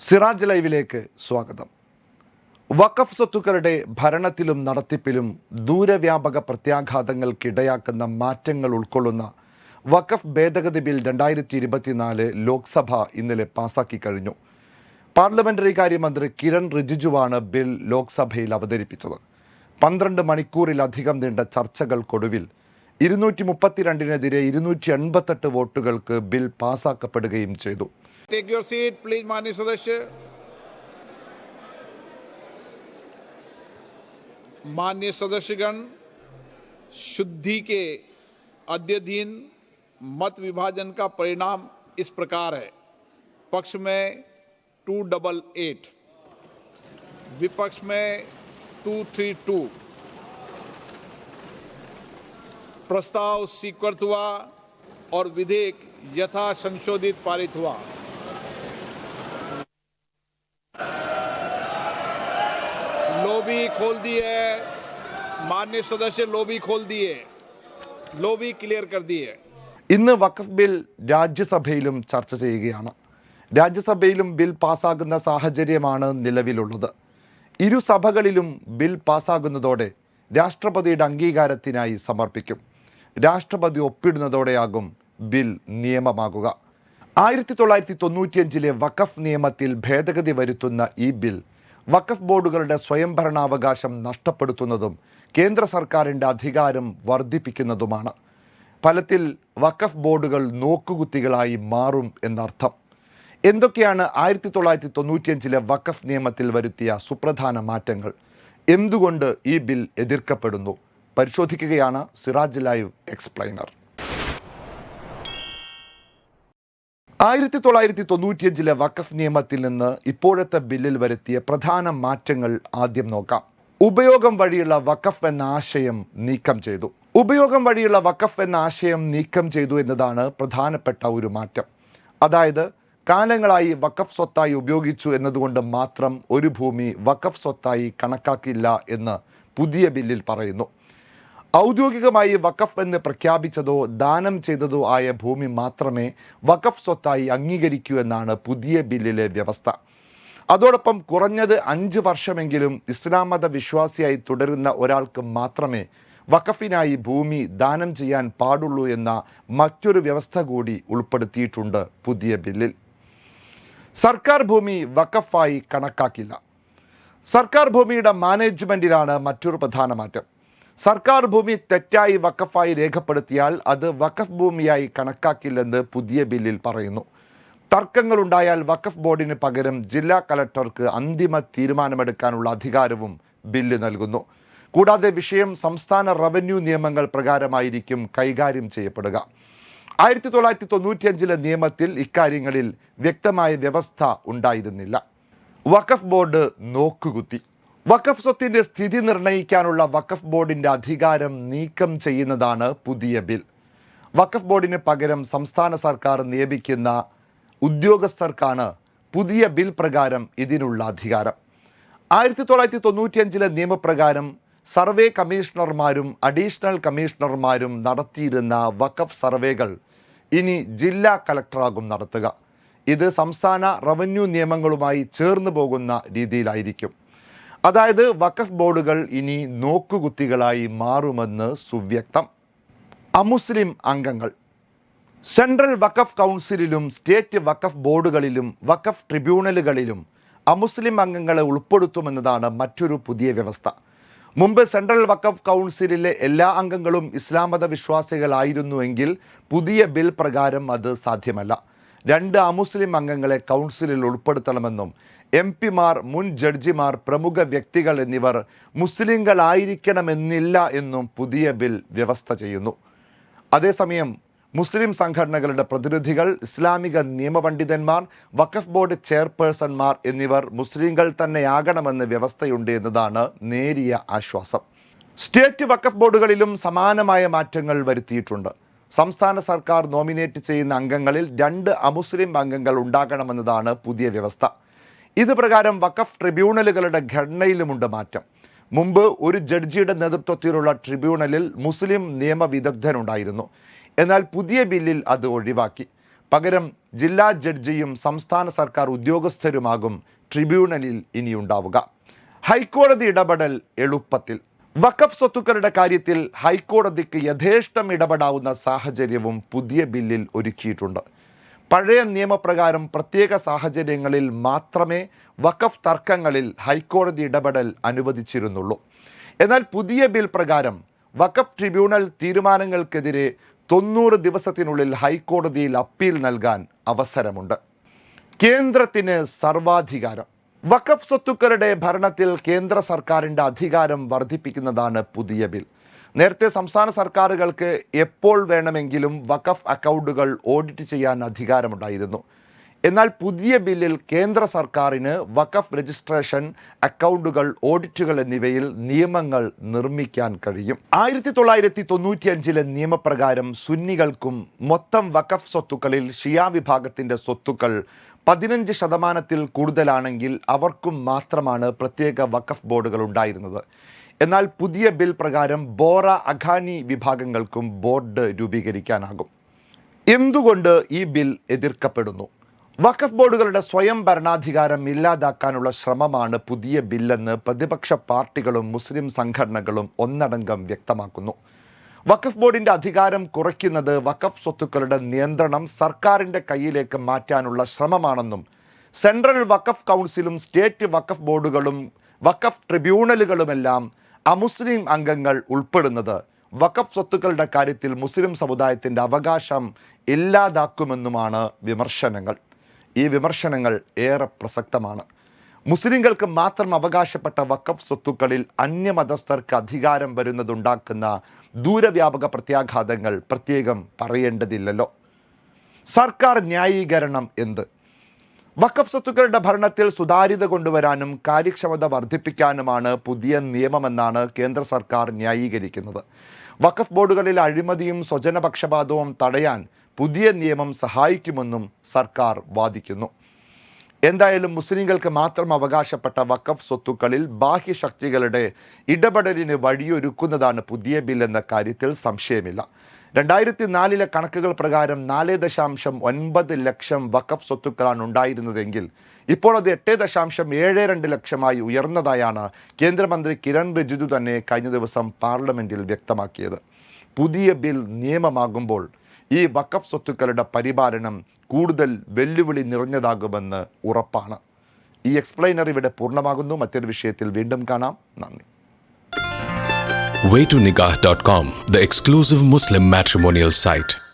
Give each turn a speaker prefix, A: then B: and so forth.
A: സിറാജ് ലൈവിലേക്ക് സ്വാഗതം. വഖഫ് സ്വത്തുക്കളുടെ ഭരണത്തിലും നടത്തിപ്പിലും ദൂരവ്യാപക പ്രത്യാഘാതങ്ങൾക്കിടയാക്കുന്ന മാറ്റങ്ങൾ ഉൾക്കൊള്ളുന്ന വഖഫ് ഭേദഗതി ബിൽ രണ്ടായിരത്തി ഇരുപത്തിനാല് ലോക്സഭ ഇന്നലെ പാസാക്കി കഴിഞ്ഞു. പാർലമെന്ററി കാര്യമന്ത്രി കിരൺ റിജിജുവാണ് ബിൽ ലോക്സഭയിൽ അവതരിപ്പിച്ചത്. പന്ത്രണ്ട് മണിക്കൂറിലധികം നീണ്ട ചർച്ചകൾക്കൊടുവിൽ ഇരുന്നൂറ്റി മുപ്പത്തിരണ്ടിനെതിരെ ഇരുന്നൂറ്റി എൺപത്തെട്ട് വോട്ടുകൾക്ക് ബിൽ പാസാക്കപ്പെടുകയും ചെയ്തു.
B: Take योर सीट प्लीज़ माननीय सदस्य माननीय सदस्यगण शुद्धि के अध्यधीन मत विभाजन का परिणाम इस प्रकार है पक्ष में टू डबल एट विपक्ष में टू थ्री टू प्रस्ताव स्वीकृत हुआ और विधेयक यथा संशोधित पारित हुआ लोबी खोल दी है मान्य सदस्य लोबी खोल दिए लोबी क्लियर कर दी है
A: ഇന്ന് വഖഫ് ബിൽ രാജ്യസഭയിലും ചർച്ച ചെയ്യുകയാണ് രാജ്യസഭയിലും ബിൽ പാസ്സാകുന്ന സാഹചര്യമാണ് നിലവിലുള്ളത് ഇരു സഭകളിലും ബിൽ പാസ്സാകുന്നതോടെ രാഷ്ട്രപതിയുടെ അംഗീകാരത്തിനായി സമർപ്പിക്കും രാഷ്ട്രപതി ഒപ്പിടുന്നതോടെയാകും ബിൽ നിയമമാകുക ആയിരത്തി തൊള്ളായിരത്തി തൊണ്ണൂറ്റിയഞ്ചിലെ വഖഫ് നിയമത്തിൽ ഭേദഗതി വരുത്തുന്ന ഈ ബിൽ വഖഫ് ബോർഡുകളുടെ സ്വയംഭരണാവകാശം നഷ്ടപ്പെടുത്തുന്നതും കേന്ദ്ര സർക്കാരിന്റെ അധികാരം വർദ്ധിപ്പിക്കുന്നതുമാണ്. ഫലത്തിൽ വഖഫ് ബോർഡുകൾ നോക്കുകുത്തികളായി മാറും എന്നർത്ഥം. എന്തൊക്കെയാണ് ആയിരത്തി തൊള്ളായിരത്തി തൊണ്ണൂറ്റിയഞ്ചിലെ വഖഫ് നിയമത്തിൽ വരുത്തിയ സുപ്രധാന മാറ്റങ്ങൾ? എന്തുകൊണ്ട് ഈ ബിൽ എതിർക്കപ്പെടുന്നു? പരിശോധിക്കുകയാണ് സിറാജ് ലൈവ് എക്സ്പ്ലൈനർ ആയിരത്തി തൊള്ളായിരത്തി തൊണ്ണൂറ്റിയഞ്ചിലെ വഖഫ് നിയമത്തിൽ നിന്ന് ഇപ്പോഴത്തെ ബില്ലിൽ വരുത്തിയ പ്രധാന മാറ്റങ്ങൾ ആദ്യം നോക്കാം. ഉപയോഗം വഴിയുള്ള വഖഫ് എന്ന ആശയം നീക്കം ചെയ്തു. ഉപയോഗം വഴിയുള്ള വഖഫ് എന്ന ആശയം നീക്കം ചെയ്തു എന്നതാണ് പ്രധാനപ്പെട്ട ഒരു മാറ്റം. അതായത് കാലങ്ങളായി വഖഫ് സ്വത്തായി ഉപയോഗിച്ചു എന്നതുകൊണ്ട് മാത്രം ഒരു ഭൂമി വഖഫ് സ്വത്തായി കണക്കാക്കില്ല എന്ന് പുതിയ ബില്ലിൽ പറയുന്നു. ഔദ്യോഗികമായി വഖഫ് എന്ന് പ്രഖ്യാപിച്ചതോ ദാനം ചെയ്തതോ ആയ ഭൂമി മാത്രമേ വഖഫ് സ്വത്തായി അംഗീകരിക്കൂ എന്നാണ് പുതിയ ബില്ലിലെ വ്യവസ്ഥ. അതോടൊപ്പം കുറഞ്ഞത് അഞ്ച് വർഷമെങ്കിലും ഇസ്ലാം മത വിശ്വാസിയായി തുടരുന്ന ഒരാൾക്ക് മാത്രമേ വഖഫിനായി ഭൂമി ദാനം ചെയ്യാൻ പാടുള്ളൂ എന്ന മറ്റൊരു വ്യവസ്ഥ കൂടി ഉൾപ്പെടുത്തിയിട്ടുണ്ട് പുതിയ ബില്ലിൽ. സർക്കാർ ഭൂമി വഖഫായി കണക്കാക്കില്ല. സർക്കാർ ഭൂമിയുടെ മാനേജ്മെന്റിലാണ് മറ്റൊരു പ്രധാന മാറ്റം. സർക്കാർ ഭൂമി തെറ്റായി വഖഫായി രേഖപ്പെടുത്തിയാൽ അത് വഖഫ് ഭൂമിയായി കണക്കാക്കില്ലെന്ന് പുതിയ ബില്ലിൽ പറയുന്നു. തർക്കങ്ങളുണ്ടായാൽ വഖഫ് ബോർഡിന് പകരം ജില്ലാ കലക്ടർക്ക് അന്തിമ തീരുമാനമെടുക്കാനുള്ള അധികാരവും ബില്ല് നൽകുന്നു. കൂടാതെ വിഷയം സംസ്ഥാന റവന്യൂ നിയമങ്ങൾ പ്രകാരമായിരിക്കും കൈകാര്യം ചെയ്യപ്പെടുക. ആയിരത്തി തൊള്ളായിരത്തി തൊണ്ണൂറ്റിയഞ്ചിലെ നിയമത്തിൽ ഇക്കാര്യങ്ങളിൽ വ്യക്തമായ വ്യവസ്ഥ ഉണ്ടായിരുന്നില്ല. വഖഫ് ബോർഡ് നോക്കുകുത്തി. വഖഫ് സ്വത്തിന്റെ സ്ഥിതി നിർണയിക്കാനുള്ള വഖഫ് ബോർഡിന്റെ അധികാരം നീക്കം ചെയ്യുന്നതാണ് പുതിയ ബിൽ. വഖഫ് ബോർഡിന് പകരം സംസ്ഥാന സർക്കാർ നിയമിക്കുന്ന ഉദ്യോഗസ്ഥർക്കാണ് പുതിയ ബിൽ പ്രകാരം ഇതിനുള്ള അധികാരം. ആയിരത്തി തൊള്ളായിരത്തി തൊണ്ണൂറ്റിയഞ്ചിലെ നിയമപ്രകാരം സർവേ കമ്മീഷണർമാരും അഡീഷണൽ കമ്മീഷണർമാരും നടത്തിയിരുന്ന വഖഫ് സർവേകൾ ഇനി ജില്ലാ കലക്ടറാകും നടത്തുക. ഇത് സംസ്ഥാന റവന്യൂ നിയമങ്ങളുമായി ചേർന്ന് പോകുന്ന രീതിയിലായിരിക്കും. അതായത് വഖഫ് ബോർഡുകൾ ഇനി നോക്കുകുത്തികളായി മാറുമെന്ന് സുവ്യക്തം. അമുസ്ലിം അംഗങ്ങൾ. സെൻട്രൽ വഖഫ് കൗൺസിലിലും സ്റ്റേറ്റ് വഖഫ് ബോർഡുകളിലും വഖഫ് ട്രിബ്യൂണലുകളിലും അമുസ്ലിം അംഗങ്ങളെ ഉൾപ്പെടുത്തുമെന്നതാണ് മറ്റൊരു പുതിയ വ്യവസ്ഥ. മുമ്പ് സെൻട്രൽ വഖഫ് കൗൺസിലിലെ എല്ലാ അംഗങ്ങളും ഇസ്ലാം മത വിശ്വാസികളായിരുന്നുവെങ്കിൽ പുതിയ ബിൽ പ്രകാരം അത് സാധ്യമല്ല. രണ്ട് അമുസ്ലിം അംഗങ്ങളെ കൗൺസിലിൽ ഉൾപ്പെടുത്തണമെന്നും എം പിമാർ മുൻ ജഡ്ജിമാർ പ്രമുഖ വ്യക്തികൾ എന്നിവർ മുസ്ലിങ്ങളായിരിക്കണമെന്നില്ല എന്നും പുതിയ ബിൽ വ്യവസ്ഥ ചെയ്യുന്നു. അതേസമയം മുസ്ലിം സംഘടനകളുടെ പ്രതിനിധികൾ ഇസ്ലാമിക നിയമപണ്ഡിതന്മാർ വഖഫ് ബോർഡ് ചെയർപേഴ്സൺമാർ എന്നിവർ മുസ്ലിങ്ങൾ തന്നെയാകണമെന്ന് വ്യവസ്ഥയുണ്ട് എന്നതാണ് നേരിയ ആശ്വാസം. സ്റ്റേറ്റ് വഖഫ് ബോർഡുകളിലും സമാനമായ മാറ്റങ്ങൾ വരുത്തിയിട്ടുണ്ട്. സംസ്ഥാന സർക്കാർ നോമിനേറ്റ് ചെയ്യുന്ന അംഗങ്ങളിൽ രണ്ട് അമുസ്ലിം അംഗങ്ങൾ ഉണ്ടാകണമെന്നതാണ് പുതിയ വ്യവസ്ഥ. ഇത് പ്രകാരം വഖഫ് ട്രിബ്യൂണലുകളുടെ ഘടനയിലുമുണ്ട് മാറ്റം. മുമ്പ് ഒരു ജഡ്ജിയുടെ നേതൃത്വത്തിലുള്ള ട്രിബ്യൂണലിൽ മുസ്ലിം നിയമവിദഗ്ധനുണ്ടായിരുന്നു എന്നാൽ പുതിയ ബില്ലിൽ അത് ഒഴിവാക്കി. പകരം ജില്ലാ ജഡ്ജിയും സംസ്ഥാന സർക്കാർ ഉദ്യോഗസ്ഥരുമാകും ട്രിബ്യൂണലിൽ ഇനിയുണ്ടാവുക. ഹൈക്കോടതി ഇടപെടൽ എളുപ്പത്തിൽ. വഖഫ് സ്വത്തുക്കളുടെ കാര്യത്തിൽ ഹൈക്കോടതിക്ക് യഥേഷ്ടം ഇടപെടാവുന്ന സാഹചര്യവും പുതിയ ബില്ലിൽ ഒരുക്കിയിട്ടുണ്ട്. പഴയ നിയമപ്രകാരം പ്രത്യേക സാഹചര്യങ്ങളിൽ മാത്രമേ വഖഫ് തർക്കങ്ങളിൽ ഹൈക്കോടതി ഇടപെടൽ അനുവദിച്ചിരുന്നുള്ളൂ. എന്നാൽ പുതിയ ബിൽ പ്രകാരം വഖഫ് ട്രിബ്യൂണൽ തീരുമാനങ്ങൾക്കെതിരെ തൊണ്ണൂറ് ദിവസത്തിനുള്ളിൽ ഹൈക്കോടതിയിൽ അപ്പീൽ നൽകാൻ അവസരമുണ്ട്. കേന്ദ്രത്തിന് സർവാധികാരം. വഖഫ് സ്വത്തുക്കളുടെ ഭരണത്തിൽ കേന്ദ്ര സർക്കാരിന്റെ അധികാരം വർദ്ധിപ്പിക്കുന്നതാണ് പുതിയ ബിൽ. നേരത്തെ സംസ്ഥാന സർക്കാരുകൾക്ക് എപ്പോൾ വേണമെങ്കിലും വഖഫ് അക്കൗണ്ടുകൾ ഓഡിറ്റ് ചെയ്യാൻ അധികാരമുണ്ടായിരുന്നു. എന്നാൽ പുതിയ ബില്ലിൽ കേന്ദ്ര സർക്കാരിന് വഖഫ് രജിസ്ട്രേഷൻ അക്കൗണ്ടുകൾ ഓഡിറ്റുകൾ എന്നിവയിൽ നിയമങ്ങൾ നിർമ്മിക്കാൻ കഴിയും. ആയിരത്തി തൊള്ളായിരത്തി തൊണ്ണൂറ്റിയഞ്ചിലെ നിയമപ്രകാരം സുന്നികൾക്കും മൊത്തം വഖഫ് സ്വത്തുക്കളിൽ ഷിയാ വിഭാഗത്തിന്റെ സ്വത്തുക്കൾ പതിനഞ്ച് ശതമാനത്തിൽ കൂടുതലാണെങ്കിൽ അവർക്കും മാത്രമാണ് പ്രത്യേക വഖഫ് ബോർഡുകൾ ഉണ്ടായിരുന്നത്. എന്നാൽ പുതിയ ബിൽ പ്രകാരം ബോറ അഖാനി വിഭാഗങ്ങൾക്കും ബോർഡ് രൂപീകരിക്കാനാകും. എന്തുകൊണ്ട് ഈ ബിൽ എതിർക്കപ്പെടുന്നു? വഖഫ് ബോർഡുകളുടെ സ്വയം ഭരണാധികാരം ഇല്ലാതാക്കാനുള്ള ശ്രമമാണ് പുതിയ ബില്ലെന്ന് പ്രതിപക്ഷ പാർട്ടികളും മുസ്ലിം സംഘടനകളും ഒന്നടങ്കം വ്യക്തമാക്കുന്നു. വഖഫ് ബോർഡിന്റെ അധികാരം കുറയ്ക്കുന്നത് വഖഫ് സ്വത്തുക്കളുടെ നിയന്ത്രണം സർക്കാരിന്റെ കയ്യിലേക്ക് മാറ്റാനുള്ള ശ്രമമാണെന്നും സെൻട്രൽ വഖഫ് കൗൺസിലും സ്റ്റേറ്റ് വഖഫ് ബോർഡുകളും വഖഫ് ട്രിബ്യൂണലുകളുമെല്ലാം അമുസ്ലിം അംഗങ്ങൾ ഉൾപ്പെടുന്നത്. വഖഫ് സ്വത്തുക്കളുടെ കാര്യത്തിൽ മുസ്ലിം സമുദായത്തിന്റെ അവകാശം ഇല്ലാതാക്കുമെന്നുമാണ് വിമർശനങ്ങൾ. ഈ വിമർശനങ്ങൾ ഏറെ പ്രസക്തമാണ്. മുസ്ലിങ്ങൾക്ക് മാത്രം അവകാശപ്പെട്ട വഖഫ് സ്വത്തുക്കളിൽ അന്യമതസ്ഥർക്ക് അധികാരം വരുന്നതുണ്ടാക്കുന്ന ദൂരവ്യാപക പ്രത്യാഘാതങ്ങൾ പ്രത്യേകം പറയേണ്ടതില്ലല്ലോ. സർക്കാർ ന്യായീകരണം എന്ത്? വഖഫ് സ്വത്തുക്കളുടെ ഭരണത്തിൽ സുതാര്യത കൊണ്ടുവരാനും കാര്യക്ഷമത വർദ്ധിപ്പിക്കാനുമാണ് പുതിയ നിയമമെന്നാണ് കേന്ദ്ര സർക്കാർ ന്യായീകരിക്കുന്നത്. വഖഫ് ബോർഡുകളിൽ അഴിമതിയും സ്വജനപക്ഷപാതവും തടയാൻ പുതിയ നിയമം സഹായിക്കുമെന്നും സർക്കാർ വാദിക്കുന്നു. എന്തായാലും മുസ്ലിങ്ങൾക്ക് മാത്രം അവകാശപ്പെട്ട വഖഫ് സ്വത്തുക്കളിൽ ബാഹ്യശക്തികളുടെ ഇടപെടലിന് വഴിയൊരുക്കുന്നതാണ് പുതിയ ബിൽ എന്ന കാര്യത്തിൽ സംശയമില്ല. രണ്ടായിരത്തി നാലിലെ കണക്കുകൾ പ്രകാരം നാല് ദശാംശം ഒൻപത് ലക്ഷം വഖഫ് സ്വത്തുക്കളാണ് ഉണ്ടായിരുന്നതെങ്കിൽ ഇപ്പോൾ അത് എട്ട് ദശാംശം ഏഴ് രണ്ട് ലക്ഷമായി ഉയർന്നതായാണ് കേന്ദ്രമന്ത്രി കിരൺ റിജിജു തന്നെ കഴിഞ്ഞ ദിവസം പാർലമെന്റിൽ വ്യക്തമാക്കിയത്. പുതിയ ബിൽ നിയമമാകുമ്പോൾ ഈ വഖഫ് സ്വത്തുക്കളുടെ പരിപാലനം കൂടുതൽ വെല്ലുവിളി നിറഞ്ഞതാകുമെന്ന് ഉറപ്പാണ്. ഈ എക്സ്പ്ലെയിനർ ഇവിടെ പൂർണമാകുന്നു. മറ്റൊരു വിഷയത്തിൽ വീണ്ടും കാണാം. നന്ദി.
C: Waytonikah.com, the exclusive Muslim matrimonial site.